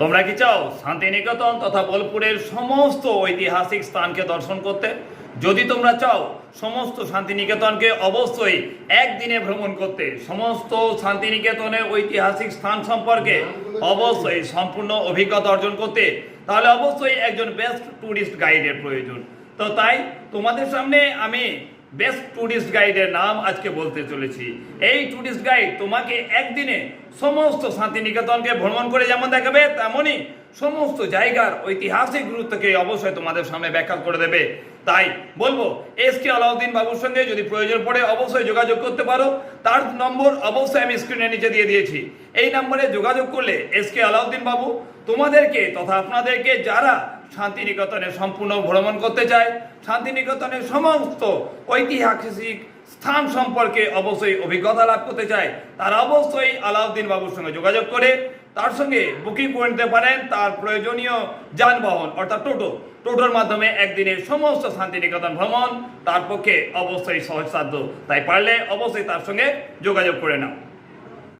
তোমরা কি চাও শান্তিনিকেতন তথা বোলপুরের সমস্ত ঐতিহাসিক স্থানকে দর্শন করতে? যদি তোমরা চাও সমস্ত শান্তিনিকেতনকে অবশ্যই একদিনে ভ্রমণ করতে, সমস্ত শান্তিনিকেতনের ঐতিহাসিক স্থান সম্পর্কে অবশ্যই সম্পূর্ণ অভিজ্ঞতা অর্জন করতে, তাহলে অবশ্যই একজন বেস্ট ট্যুরিস্ট গাইডের প্রয়োজন। তো তাই তোমাদের সামনে আমি বেস্ট ট্যুরিস্ট গাইডের নাম আজকে বলতে চলেছি। এই ট্যুরিস্ট গাইড তোমাকে একদিনে সমস্ত শান্তিনিকেতনকে ভ্রমণ করে যেমন দেখাবে তেমনই সমস্ত জায়গার ঐতিহাসিক গুরুত্বকে অবশ্যই তোমাদের সামনে ব্যাখ্যা করে দেবে। তাই বলব, এস কে আলাউদ্দিন বাবুর সঙ্গে যদি প্রয়োজন পড়ে অবশ্যই যোগাযোগ করতে পারো। তার নম্বর অবশ্যই আমি স্ক্রিনে নিচে দিয়ে দিয়েছি। এই নম্বরে যোগাযোগ করলে এস কে আলাউদ্দিন বাবু তোমাদেরকে তথা আপনাদেরকে যারা শান্তিনিকেতনে সম্পূর্ণ ভ্রমণ করতে চায়। শান্তিনিকেতনের সমস্ত ঐতিহাসিক স্থান সম্পর্কে অবশ্যই অভিজ্ঞতা লাভ করতে চায়। তারা অবশ্যই আলাউদ্দিন বাবুর সঙ্গে যোগাযোগ করে, তার সঙ্গে বুকিং করে নিতে পারেন তার প্রয়োজনীয় যানবাহন, অর্থাৎ টোটো। টোটোর মাধ্যমে একদিনের সমস্ত শান্তিনিকেতন ভ্রমণ তার পক্ষে অবশ্যই সহজসাধ্য। তাই পারলে অবশ্যই তার সঙ্গে যোগাযোগ করে নাও।